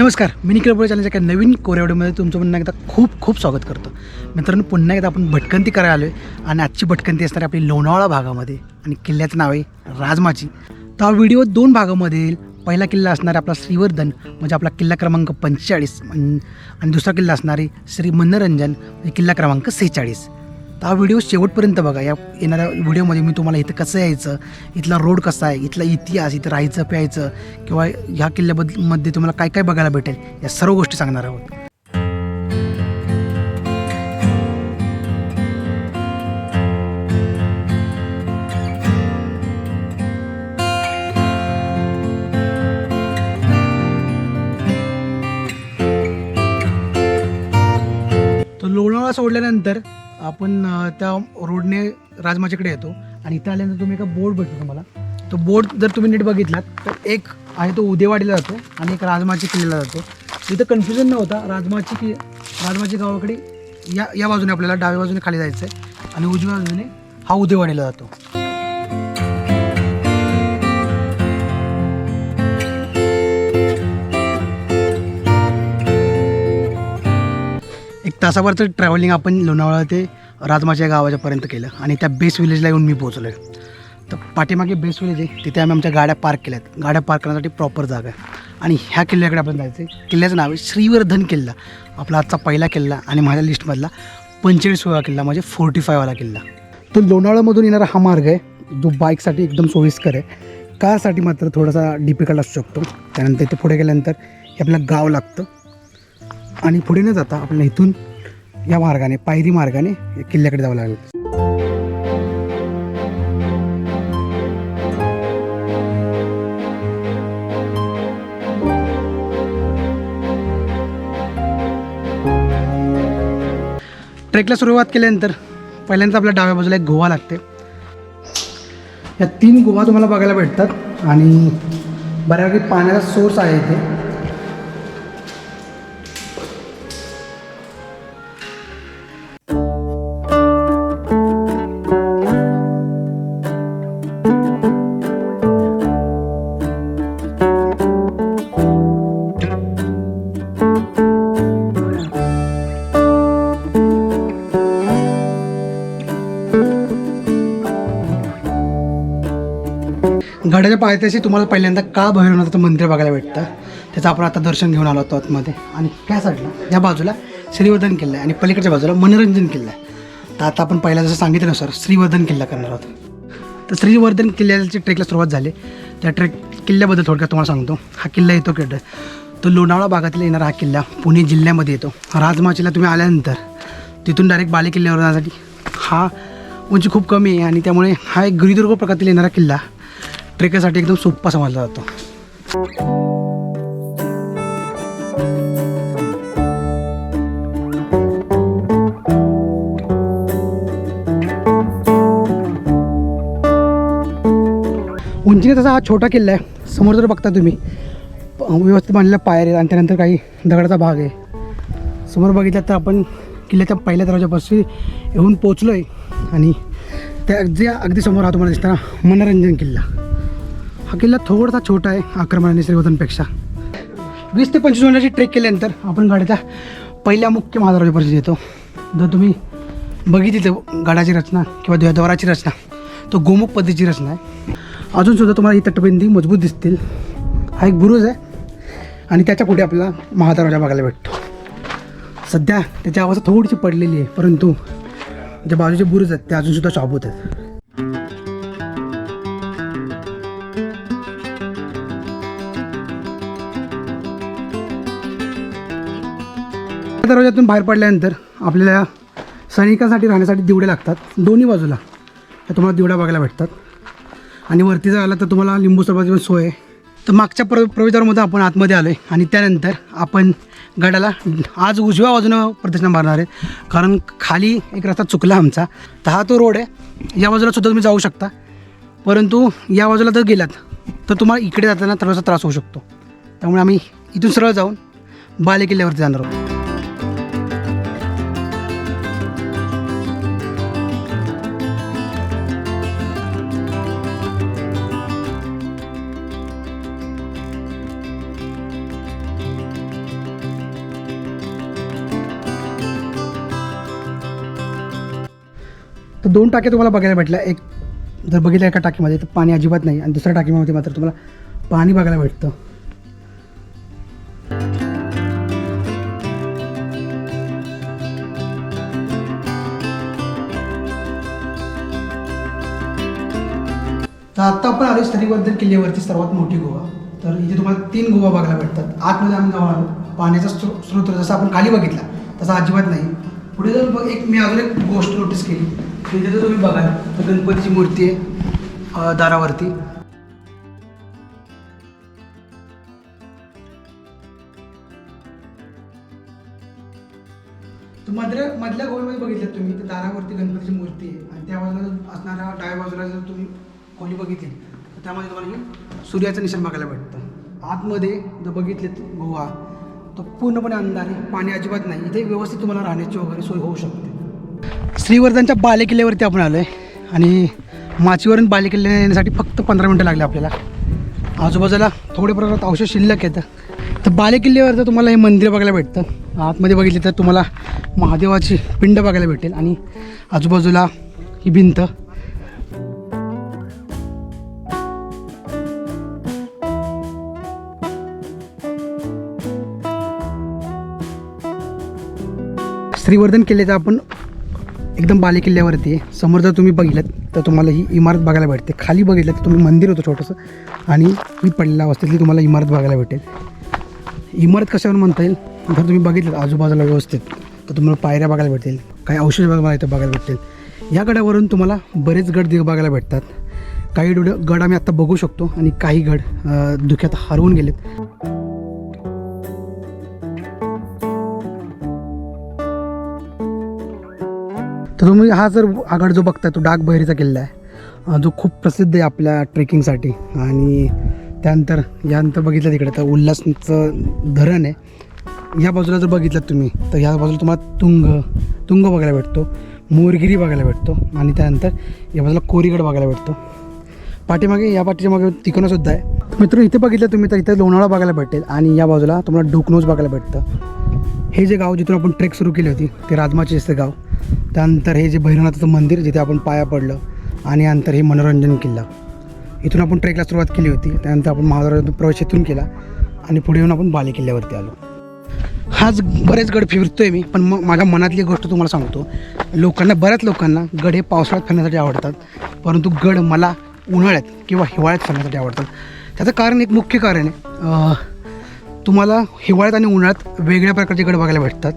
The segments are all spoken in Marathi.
नमस्कार मी निखिल बोळे चॅनलच्या एका नवीन कोरेवडीमध्ये तुमचं पुन्हा एकदा खूप खूप स्वागत करतो. मित्रांनो पुन्हा एकदा आपण भटकंती करायला आलो आहे आणि आजची भटकंती असणार आपली लोणावळा भागामध्ये आणि किल्ल्याचं नाव आहे राजमाची. तर हा व्हिडिओ दोन भागामध्ये येईल. पहिला किल्ला असणारा आपला श्रीवर्धन म्हणजे आपला किल्ला क्रमांक पंचेचाळीस आणि दुसरा किल्ला असणारे श्री मनोरंजन म्हणजे किल्ला क्रमांक सेहेचाळीस. तर हा व्हिडिओ शेवटपर्यंत बघा. या येणाऱ्या व्हिडिओमध्ये मी तुम्हाला इथं कसं यायचं इथला रोड कसा आहे इथला इतिहास इथं राहायचं प्यायचं किंवा ह्या किल्ल्याबद्दलमध्ये तुम्हाला काय काय बघायला भेटेल या सर्व गोष्टी सांगणार आहोत. तर लोणावळा सोडल्यानंतर आपण त्या रोडने राजमाच्याकडे येतो आणि इथं आल्यानंतर तुम्ही एका बोर्ड भेटतो तुम्हाला. तो बोर्ड जर तुम्ही नीट बघितलात तर एक आहे तो उदेवाडीला जातो आणि एक राजमाची किल्ल्याला जातो. तिथं कन्फ्युजन नव्हता राजमाची कि राजमाची गावाकडे या या बाजूने आपल्याला डाव्या बाजूने खाली जायचं आहे आणि उजव्या बाजूने हा उदेवाडीला जातो. तासाभरचं ट्रॅव्हलिंग आपण लोणावळा ते राजमाच्या गावाच्यापर्यंत केलं. आणि त्या बेस विलेजला येऊन मी पोहोचलो आहे तर पाठीमागे बेस विलेज आहे. तिथे आम्ही आमच्या गाड्या पार्क केल्या आहेत गाड्या पार्क करण्यासाठी प्रॉपर जागा आहे. आणि ह्या किल्ल्याकडे आपण जायचं आहे किल्ल्याचं नाव आहे श्रीवर्धन किल्ला. आपला आजचा पहिला किल्ला आणि माझ्या लिस्टमधला पंचेचाळीसवा किल्ला म्हणजे फोर्टी फायवाला किल्ला. तर लोणावळामधून येणारा हा मार्ग आहे. जो बाईकसाठी एकदम सोयीस्कर आहे. कारसाठी मात्र थोडासा डिफिकल्ट असू शकतो. त्यानंतर इथे पुढे गेल्यानंतर हे आपलं गाव लागतं. आणि पुढे न जाता आपल्याला इथून या मार्गाने पायरी मार्गाने किल्ल्याकडे जावं लागेल. ट्रेकला सुरुवात केल्यानंतर पहिल्यांदा आपल्या डाव्या बाजूला एक गोवा लागते. या तीन गोवा तुम्हाला बघायला भेटतात आणि बऱ्यापैकी पाण्याचा सोर्स आहे इथे. पायथ्याशी तुम्हाला पहिल्यांदा काळ भैरवनाथाचं मंदिर बघायला भेटतं? त्याचं आपण आता दर्शन घेऊन आलो होतो आतमध्ये. आणि त्या साईडला या बाजूला श्रीवर्धन किल्ला आहे आणि पलीकडच्या बाजूला मनोरंजन किल्ला आहे. तर आता आपण पहिला जसं सांगितल्यानुसार श्रीवर्धन किल्ला करणार आहोत. तर श्रीवर्धन किल्ल्याची ट्रेकला सुरुवात झाली. त्या ट्रेक किल्ल्याबद्दल थोडक्यात तुम्हाला सांगतो. हा किल्ला येतो केड तो लोणावळा भागातील येणारा हा किल्ला पुणे जिल्ह्यामध्ये येतो. राजमाचीला तुम्ही आल्यानंतर तिथून डायरेक्ट बाले किल्ल्यावर जाण्यासाठी हा उंची खूप कमी आहे आणि त्यामुळे हा एक गिरिदुर्ग प्रकारातील येणारा किल्ला ट्रेकरसाठी एकदम सोप्पा समजला जातो. उंचीने तसा हा छोटा किल्ला आहे. समोर जर बघता तुम्ही व्यवस्थित बांधलेला पायर आहेत आणि त्यानंतर काही दगडाचा भाग आहे. समोर बघितलं तर आपण किल्ल्याच्या पहिल्या दरवाजापासून येऊन पोचलो आहे आणि त्या अगदी अगदी समोर हा तुम्हाला दिसताना मनोरंजन किल्ला. हा किल्ला थोडासा छोटा आहे आक्रमण आणि वीस ते पंचवीस मिनिटाची ट्रेक केल्यानंतर आपण गाड्याच्या पहिल्या मुख्य महाद्वाराच्या येतो. जर तुम्ही बघितली तर गाडाची रचना किंवा द्वाराची रचना तो गोमुख पद्धतीची रचना आहे. अजूनसुद्धा तुम्हाला ही तटबंदी मजबूत दिसतील. हा एक बुरुज आहे आणि त्याच्या पुढे आपल्याला महादरवाजा बघायला भेटतो. सध्या त्याची अवस्था थोडीशी पडलेली आहे परंतु ज्या बाजूचे बुरुज आहेत ते अजूनसुद्धा शाबूत आहेत. दरवाज्यातून बाहेर पडल्यानंतर आपल्याला सैनिकांसाठी राहण्यासाठी दिवडे लागतात दोन्ही बाजूला. तर तुम्हाला दिवड्या बघायला भेटतात. आणि वरती जर आला तर तुम्हाला लिंबू सरबताची पण सोय आहे. तर मागच्या प्र प्रवेशद्वारामध्ये आपण आतमध्ये आलो आहे आणि त्यानंतर आपण गडाला आज उजव्या बाजूनं प्रदक्षिणा मारणार आहे. कारण खाली एक रस्ता चुकला आमचा. तर हा तो रोड आहे. या बाजूला सुद्धा तुम्ही जाऊ शकता. परंतु या बाजूला जर गेलात तर तुम्हाला इकडे जाताना थोडासा त्रास होऊ शकतो. त्यामुळे आम्ही इथून सरळ जाऊन बाले किल्ल्यावरती जाणार आहोत. तर दोन टाक्या तुम्हाला बघायला भेटल्या. एक जर बघितलं एका टाकीमध्ये तर पाणी अजिबात नाही. आणि दुसऱ्या टाकीमध्ये मात्र तुम्हाला पाणी बघायला भेटतं. तर आत्ता आपण आलो श्रीवर्धन किल्ल्यावरती सर्वात मोठी गोवा. तर इथे तुम्हाला तीन गोवा बघायला भेटतात. आतमध्ये आम्ही जाऊन आलो. पाण्याचा स्त्रो स्रोत जसं आपण खाली बघितला तसा अजिबात नाही. पुढे जर एक मी अजून एक गोष्ट नोटीस केली. इथे जर तुम्ही बघाल तर गणपतीची मूर्ती आहे दारावरती. तर मधल्या मधल्या गोव्यामध्ये बघितलं तुम्ही तर दारावरती गणपतीची मूर्ती आहे. आणि त्या बाजूला असणाऱ्या डाव्या बाजूला जर तुम्ही खोली बघितली तर त्यामध्ये तुम्हाला हे सूर्याचं निशाण बघायला भेटतं. आतमध्ये जर बघितलेत गोवा तर पूर्णपणे अंधार आहे. पाणी अजिबात नाही. इथे व्यवस्थित तुम्हाला राहण्याची वगैरे सोय होऊ शकते. श्रीवर्धनच्या बालेकिल्ल्यावरती आपण आलो आहे आणि माचीवरून बालेकिल्ल्याला येण्यासाठी फक्त पंधरा मिनटं लागले आपल्याला. आजूबाजूला थोडे प्रमाणात अवशेष शिल्लक येतं तर बालेकिल्ल्यावर तर तुम्हाला हे मंदिर बघायला भेटतं. आतमध्ये बघितले तर तुम्हाला महादेवाची पिंड बघायला भेटेल आणि आजूबाजूला ही भिंत. श्रीवर्धन तर आपण एकदम बाले किल्ल्यावरती आहे. समोर जर तुम्ही बघितलं तर तुम्हाला ही इमारत बघायला भेटते. खाली बघितलं तर तुम्ही मंदिर होतं छोटंसं. आणि ही पडलेल्या अवस्थेतली तुम्हाला इमारत बघायला भेटेल. इमारत कशावर म्हणता येईल? जर तुम्ही बघितलं आजूबाजूला व्यवस्थित तर तुम्हाला पायऱ्या बघायला भेटेल. काही औषध बघायला इथं बघायला भेटेल. या गडावरून तुम्हाला बरेच गड बघायला भेटतात. काही डोड गड आम्ही आत्ता बघू शकतो. आणि काही गड धुक्यात हरवून गेलेत. तर तुम्ही हा जर आगड जो बघताय तो डाग बहिरीचा किल्ला आहे. जो खूप प्रसिद्ध आहे आपल्या ट्रेकिंगसाठी आणि त्यानंतर यानंतर बघितलं तिकडे तर उल्हासचं धरण आहे. या बाजूला जर बघितलं तुम्ही तर या बाजूला तुम्हाला तुंग तुंग बघायला भेटतो मोरगिरी बघायला भेटतो आणि त्यानंतर या बाजूला कोरीगड बघायला भेटतो. पाठीमागे या पाठीच्या मागे तिकोनासुद्धा आहे. मित्र इथे बघितलं तुम्ही तर इथे लोणावळा बघायला भेटेल आणि या बाजूला तुम्हाला डोकनोज बघायला भेटतं. हे जे गाव जिथून आपण ट्रेक सुरू केली होती ते राजमाचे असते गाव. त्यानंतर हे जे भैरवनाथाचं मंदिर जिथे आपण पाया पडलं आणि नंतर हे मनोरंजन किल्ला. इथून आपण ट्रेकला सुरुवात केली होती त्यानंतर आपण महाराजातून प्रवेश इथून केला आणि पुढे येऊन आपण बाले किल्ल्यावरती आलो. हाच बरेच गड फिरतो आहे मी पण मग माझ्या मनातली गोष्ट तुम्हाला सांगतो. लोकांना बऱ्याच लोकांना गड हे पावसाळ्यात फिरण्यासाठी आवडतात परंतु गड मला उन्हाळ्यात किंवा हिवाळ्यात फिरण्यासाठी आवडतात. त्याचं कारण एक मुख्य कारण आहे तुम्हाला हिवाळ्यात आणि उन्हाळ्यात वेगळ्या प्रकारचे गड बघायला भेटतात.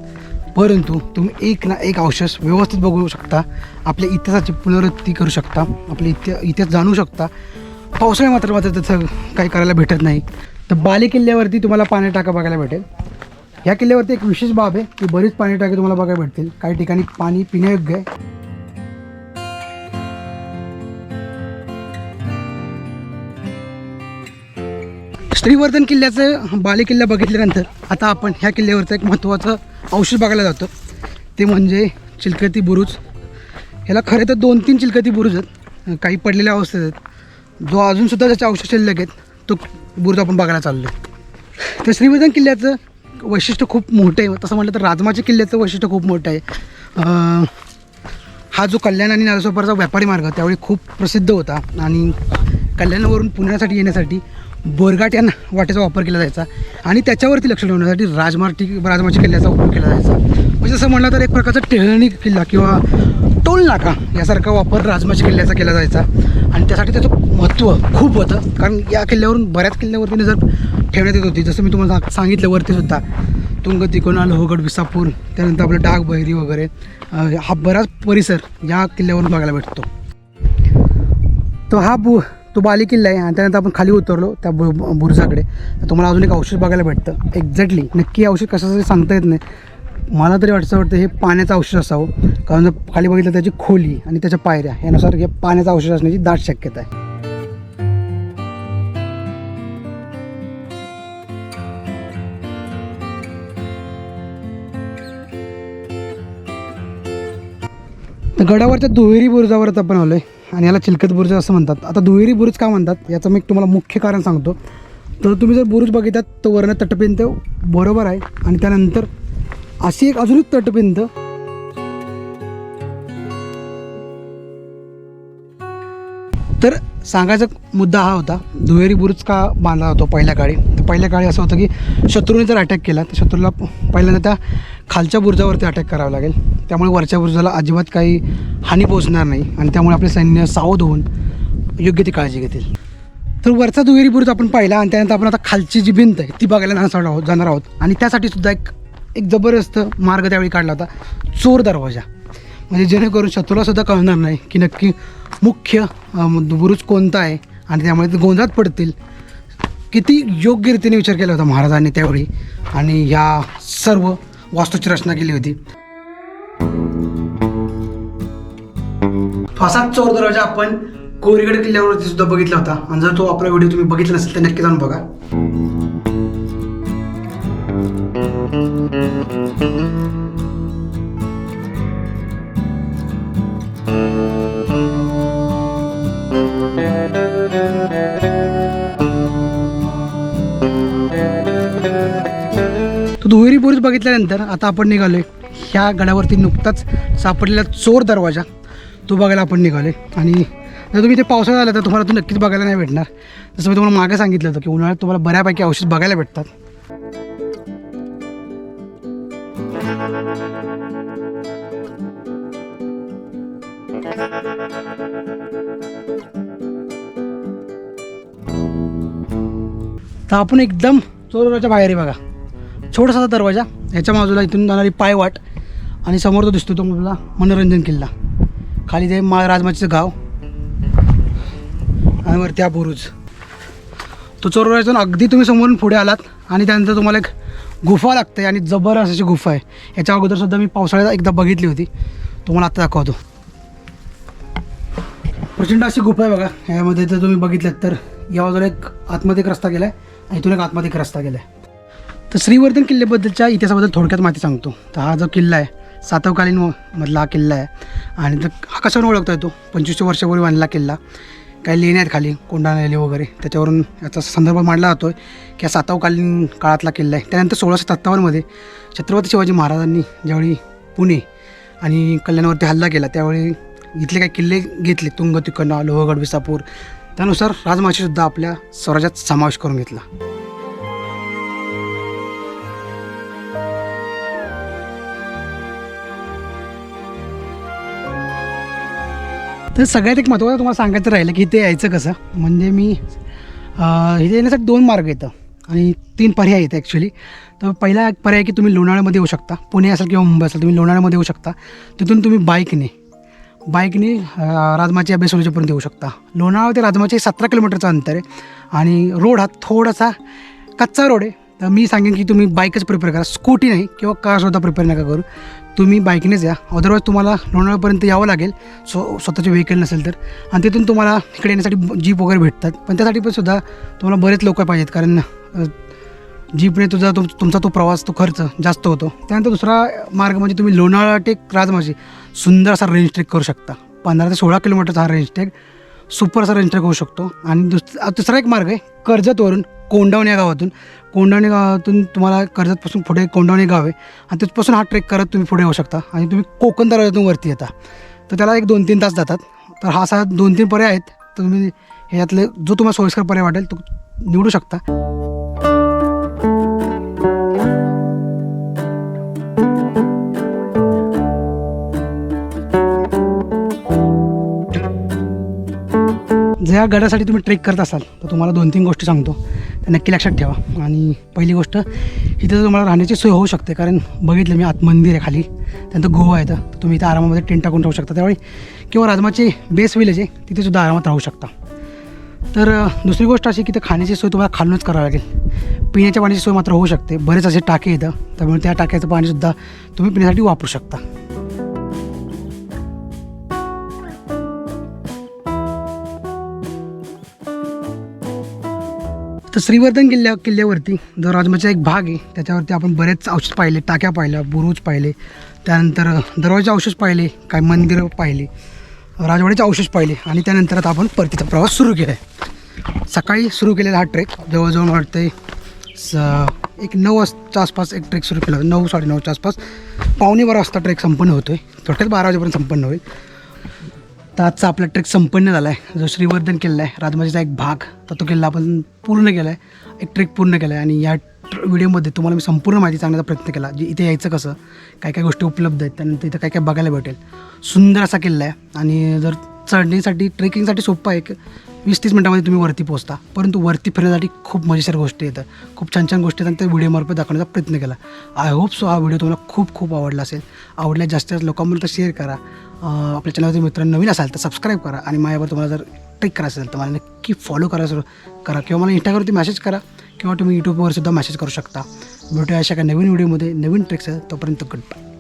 परंतु तुम्ही एक ना एक अवशेष व्यवस्थित बघू शकता आपल्या इतिहासाची पुनरुत्ती करू शकता आपले इतिहा इतिहास जाणू शकता. पावसाळ्यात मात्र मात्र त्याचं काही करायला भेटत नाही. तर बाले किल्ल्यावरती तुम्हाला पाणी टाका बघायला भेटेल. या किल्ल्यावरती एक विशेष बाब आहे की बरीच पाणी टाके तुम्हाला बघायला भेटतील. काही ठिकाणी पाणी पिण्यायोग्य आहे. श्रीवर्धन किल्ल्याचं बाले किल्ला बघितल्यानंतर आता आपण ह्या किल्ल्यावरचं एक महत्त्वाचं औषध बघायला जातो. ते म्हणजे चिलकती बुरुज. ह्याला खरं तर दोन तीन चिलकती बुरुज आहेत. काही पडलेल्या अवस्थेत आहेत. जो अजूनसुद्धा त्याचे औषध शिल्लक आहेत तो बुरुज आपण बघायला चाललो आहे तर श्रीवर्धन किल्ल्याचं वैशिष्ट्य खूप मोठं आहे. तसं म्हटलं तर राजमाच्या किल्ल्याचं वैशिष्ट्य खूप मोठं आहे. हा जो कल्याण आणि नारसोपारचा व्यापारी मार्ग त्यावेळी खूप प्रसिद्ध होता. आणि कल्याणावरून पुण्यासाठी येण्यासाठी बोरघाट या वाटेचा वापर केला जायचा आणि त्याच्यावरती लक्ष ठेवण्यासाठी राजमार्टी राजमाची किल्ल्याचा उपयोग केला जायचा. म्हणजे जसं म्हणलं तर एक प्रकारचा टेहळणी किल्ला किंवा टोल नाका यासारखा वापर राजमाची किल्ल्याचा केला जायचा. आणि त्यासाठी त्याचं महत्त्व खूप होतं. कारण या किल्ल्यावरून बऱ्याच किल्ल्यावरती नजर ठेवण्यात येत होती. जसं मी तुम्हाला सांगितलं वरतीसुद्धा तुंग तिकोना लोहगड विसापूर त्यानंतर आपलं डाग बहिरी वगैरे हा बराच परिसर या किल्ल्यावरून बघायला भेटतो. तो हा बु तो बाली किल्ला आहे आणि त्यानंतर आपण खाली उतरलो त्या बु बुरुजाकडे. तर तुम्हाला अजून एक औषध बघायला भेटतं. एक्झॅक्टली नक्की औषध कशासाठी सांगता येत नाही. मला तरी वाटतं वाटतं हे पाण्याचं औषध असावं. कारण जर खाली बघितलं त्याची खोली आणि त्याच्या पायऱ्या यानुसार हे पाण्याचं औषध असण्याची दाट शक्यता आहे. तर गडावरच्या दुहेरी बुरुजावर आता आपण आलो आहे आणि याला चिलकत बुरुज असं म्हणतात. आता दुहेरी बुरुज का म्हणतात? याचं मी तुम्हाला मुख्य कारण सांगतो. तर तुम्ही जर बुरुज बघितलात तर वर्ण तटपिंत बरोबर आहे. आणि त्यानंतर अशी एक अजून एक तर सांगायचा मुद्दा हा होता दुहेरी बुरुज का बांधला होतो पहिल्या काळी? तर पहिल्या काळी असं होतं की शत्रूने जर अटॅक केला तर शत्रूला पहिल्यांदा त्या खालच्या बुरुजावरती अटॅक करावं लागेल. त्यामुळे वरच्या बुरुजाला अजिबात काही हानी पोहोचणार नाही आणि त्यामुळे आपले सैन्य सावध होऊन योग्य ती काळजी घेतील. तर वरचा दुहेरी बुरुज आपण पाहिला आणि त्यानंतर आपण आता खालची जी भिंत आहे ती बघायला जाणार आहोत जाणार आहोत. आणि त्यासाठी सुद्धा एक एक जबरदस्त मार्ग त्यावेळी काढला होता. चोर दरवाजा. म्हणजे जेणेकरून शत्रूलासुद्धा कळणार नाही की नक्की मुख्य बुरुज कोणता आहे आणि त्यामुळे ते गोंधळात पडतील. किती योग्य रीतीने विचार केला होता महाराजांनी त्यावेळी. आणि ह्या सर्व वास्तूची रचना केली होती. असाच चोर दरवाजा आपण कोरीगड किल्ल्यावरती सुद्धा बघितला होता. आणि जर तो आपला व्हिडिओ तुम्ही बघितला नसेल तर नक्की जाऊन बघा. तो दुहेरी बुरुज बघितल्यानंतर आता आपण निघालो आहे ह्या गडावरती नुकताच सापडलेला चोर दरवाजा. तो बघायला आपण निघालो आहे आणि जर तुम्ही ते पावसाळा आला तर तुम्हाला तो नक्कीच बघायला नाही भेटणार. जसं मी तुम्हाला मागे सांगितलं होतं की उन्हाळ्यात तुम्हाला बऱ्यापैकी औषध बघायला भेटतात. तर आपण एकदम चोर दरवाजा बाहेर आहे बघा. छोटासा दरवाजा. ह्याच्या बाजूला इथून जाणारी पायवाट आणि समोर तो दिसतो तो मला मनोरंजन किल्ला. खाली ते मा राजमाचीचं गाव आणि वरती हा बुरुज. तो चोर अगदी तुम्ही समोरून पुढे आलात आणि त्यानंतर तुम्हाला एक गुफा लागते आणि जबरदस्त अशी गुफा आहे. याच्या अगोदर सुद्धा मी पावसाळ्यात एकदा बघितली होती. तुम्हाला आत्ता दाखवतो. प्रचंड अशी गुफा आहे बघा. यामध्ये जर तुम्ही बघितलं तर या बाजूला एक आतमध्ये एक रस्ता गेला आहे आणि इथून एक आतमध्ये एक रस्ता गेला आहे तर श्रीवर्धन किल्ल्याबद्दलच्या इतिहासाबद्दल थोडक्यात माहिती सांगतो. तर हा जो किल्ला आहे सातवकालीन मधला हा किल्ला आहे. आणि तर हा कशावर ओळखता येतो. पंचवीसशे वर्षापूर्वी बांधला किल्ला. काही लेण्या आहेत खाली कोंडा लेणी वगैरे. त्याच्यावरून याचा संदर्भ मांडला जातो आहे की हा सातवकालीन काळातला किल्ला आहे. त्यानंतर सोळाशे सत्तावन्नमध्ये छत्रपती शिवाजी महाराजांनी ज्यावेळी पुणे आणि कल्याणावरती हल्ला केला त्यावेळी इथले काही किल्ले घेतले. तुंग तिकोना लोहगड विसापूर. त्यानुसार राजमाशीसुद्धा आपल्या स्वराज्यात समावेश करून घेतला. तर सगळ्यात एक महत्त्वाचं तुम्हाला सांगायचं राहिलं की इथे यायचं कसं? म्हणजे मी इथे येण्यासाठी दोन मार्ग येतं आणि तीन पर्याय आहेत ॲक्च्युली तर पहिला एक पर्याय की तुम्ही लोणाळ्यामध्ये येऊ शकता. पुणे असेल किंवा मुंबई असेल तुम्ही लोणाळ्यामध्ये येऊ शकता. तिथून तुम्ही बाईकने बाईकने राजमाची या येऊ शकता. लोणावळा ते राजमाचे सतरा किलोमीटरचं अंतर आहे. आणि रोड हा थोडासा कच्चा रोड आहे. तर मी सांगेन की तुम्ही बाईकच प्रिपेअर करा. स्कूटी नाही किंवा कारसुद्धा प्रिपेअर नका करू. तुम्ही बाईकनेच या. अदरवाईज तुम्हाला लोणावळ्यापर्यंत यावं लागेल. सो स्वतःचे व्हेकल नसेल तर. आणि तिथून तुम्हाला इकडे येण्यासाठी जीप वगैरे भेटतात. पण त्यासाठी पण सुद्धा तुम्हाला बरेच लोक पाहिजेत. कारण जीपने तुझा तुम तुमचा तो प्रवास तो खर्च जास्त होतो. त्यानंतर दुसरा मार्ग म्हणजे तुम्ही लोणावळा टेक राजमाची सुंदर असा रेंज ट्रेक करू शकता. पंधरा ते सोळा किलोमीटरचा हा रेंज ट्रेक सुपर असा रेंज ट्रेक होऊ शकतो. आणि दुस तिसरा एक मार्ग आहे. कर्जतवरून कोंडवणे या गावातून. कोंडवणे गावातून तुम्हाला कर्जतपासून पुढे कोंडवणे गाव आहे. आणि तिथपासून हा ट्रेक करत तुम्ही पुढे येऊ शकता. आणि तुम्ही कोकण दरवाजातून वरती येता. तर त्याला एक दोन तीन तास जातात. तर हा असा दोन तीन पर्याय आहेत. तर तुम्ही ह्यातले जो तुम्हाला सोयीस्कर पर्याय वाटेल तो निवडू शकता. ज्या गडासाठी तुम्ही ट्रेक करत असाल तर तुम्हाला दोन तीन गोष्टी सांगतो. नक्की लक्षात ठेवा. आणि पहिली गोष्ट इथं तुम्हाला राहण्याची सोय होऊ शकते. कारण बघितलं मी आत मंदिर आहे खाली. त्यानंतर गोवा आहे तर तुम्ही इथं आरामामध्ये टेंट टाकून राहू शकता. त्यावेळी किंवा राजमाचे बेस विलेज आहे तिथेसुद्धा आरामात राहू शकता. तर दुसरी गोष्ट अशी की तर खाण्याची सोय तुम्हाला खालूनच करावी लागेल. पिण्याच्या पाण्याची सोय मात्र होऊ शकते. बरेच असे टाके येतं त्यामुळे त्या टाक्याचं पाणीसुद्धा तुम्ही पिण्यासाठी वापरू शकता. तर श्रीवर्धन किल्ल्या किल्ल्यावरती जो राजमाचा एक भाग आहे त्याच्यावरती आपण बरेच औषध पाहिले टाक्या पाहिल्या बुरुज पाहिले. त्यानंतर दरवाजे औषध पाहिले काय मंदिरं पाहिले राजवाड्याचे औषध पाहिले आणि त्यानंतर आता आपण परतीचा प्रवास सुरू केला आहे सकाळी सुरू केलेला हा ट्रेक जवळजवळ वाटते स एक नऊ वाजता आसपास एक ट्रेक सुरू केला नऊ नऊ साडेनऊच्या आसपास पावणे बारा वाजता ट्रेक संपन्न होतो आहे थोडक्यात बारा वाजेपर्यंत संपन्न होईल. तर आजचा आपला ट्रेक संपन्न झाला आहे जो श्रीवर्धन किल्ला आहे राजमाजीचा एक भाग तर तो किल्ला आपण पूर्ण केला आहे एक ट्रेक पूर्ण केला आहे आणि या ट्र- व्हिडिओमध्ये तुम्हाला मी संपूर्ण माहिती सांगण्याचा प्रयत्न केला जे इथे यायचं कसं काय काय गोष्टी उपलब्ध आहेत त्यानंतर इथं काय काय बघायला भेटेल. सुंदर असा किल्ला आहे आणि जर चढणीसाठी ट्रेकिंगसाठी सोपा आहे एक वीस तीस मिनटामध्ये तुम्ही वरती पोहोचता. परंतु वरती फिरण्यासाठी खूप मजेशीर गोष्टी येतात. खूप छान छान गोष्टी आहेत आणि त्या व्हिडिओमार्फत दाखवण्याचा प्रयत्न केला. आय होप सो हा व्हिडिओ तुम्हाला खूप खूप आवडला असेल. आवडल्यास जास्तीत जास्त लोकांपर्यंत शेअर करा. आपल्या चॅनलवरती मित्र नवीन असाल तर सबस्क्राईब करा आणि माझ्यावर तुम्हाला जर ट्रेक करायचं असेल तर मला नक्की फॉलो करा करा किंवा मला इंस्टाग्रामवरती मेसेज करा किंवा तुम्ही यूट्यूबवर सुद्धा मेसेज करू शकता. भेटूया अशा काही नवीन व्हिडिओमध्ये नवीन ट्रेक्स आहेत तोपर्यंत गुड बाय